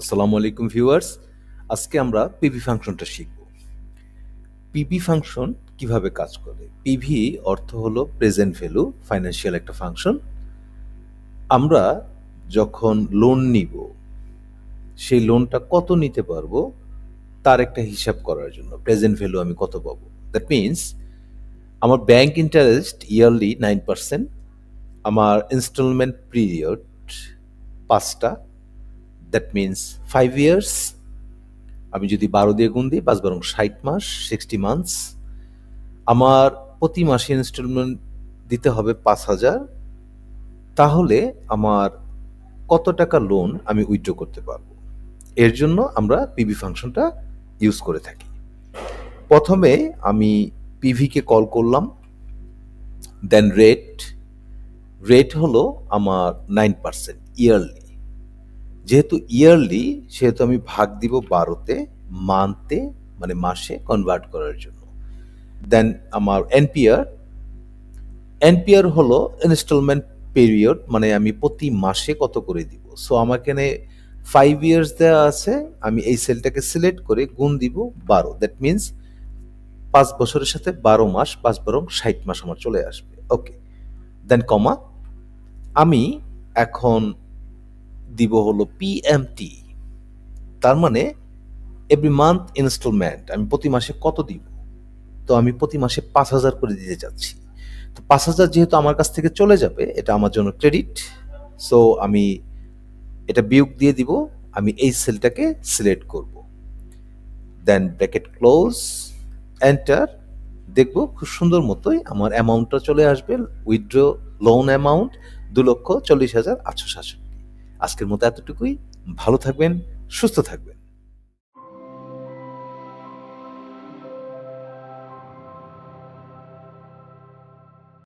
আসসালামু আলাইকুম ভিউয়ার্স। আজকে আমরা পিভি ফাংশনটা শিখব। পিভি ফাংশন কীভাবে কাজ করে? পিভি অর্থ হলো প্রেজেন্ট ভ্যালু ফাইন্যান্সিয়াল একটা ফাংশন। আমরা যখন লোন নিব, সেই লোনটা কত নিতে পারব, তার একটা হিসাব করার জন্য প্রেজেন্ট ভ্যালু আমি কত পাবো। দ্যাট মিনস আমার bank interest yearly nine percent আমার ইনস্টলমেন্ট পিরিয়ড পাঁচটা দ্যাট মিনস ফাইভ ইয়ার্স আমি যদি বারো দিয়ে গুণ দিই পাঁচ বারং ষাট মাস সিক্সটি মান্থস আমার প্রতি মাসে ইনস্টলমেন্ট দিতে হবে পাঁচ হাজার, তাহলে আমার কত টাকা লোন আমি উইথড্র করতে পারব? এর জন্য আমরা পিভি ফাংশনটা ইউজ করে থাকি। প্রথমে আমি পিভিকে কল করলাম দেন রেট রেট হলো আমার নাইন পার্সেন্ট ইয়ারলি যেহেতু ইয়ারলি সেহেতু আমি ভাগ দিব বারোতে মান্থে মানে মাসে কনভার্ট করার জন্য। দেন আমার এনপিআর এনপিআর হলো ইনস্টলমেন্ট পিরিয়ড মানে আমি প্রতি মাসে কত করে দিব। সো আমার এখানে ফাইভ ইয়ার্স দেওয়া আছে, আমি এই সেলটাকে সিলেক্ট করে গুণ দিব বারো। দ্যাট মিনস পাঁচ বছরের সাথে বারো মাস, পাঁচ বারো ষাট মাস আমার চলে আসবে। ওকে দেন কমা আমি এখন দিব হলো পিএমটি তার মানে এভরি মান্থ ইনস্টলমেন্ট আমি প্রতি মাসে কত দিব? তো আমি প্রতি মাসে পাঁচ হাজার করে দিতে চাচ্ছি। তো পাঁচ হাজার যেহেতু আমার কাছ থেকে চলে যাবে, এটা আমার জন্য ক্রেডিট সো আমি এটা বিয়োগ দিয়ে দিব, আমি এই সেলটাকে সিলেক্ট করব। দেন ব্র্যাকেট ক্লোজ এন্টার দেখব খুব সুন্দর মতোই আমার অ্যামাউন্টটা চলে আসবে উইথড্র লোন অ্যামাউন্ট দু লক্ষ চল্লিশ হাজার আটশো সাতষট্টি। আজকের মতো এতটুকুই। ভালো থাকবেন সুস্থ থাকবেন।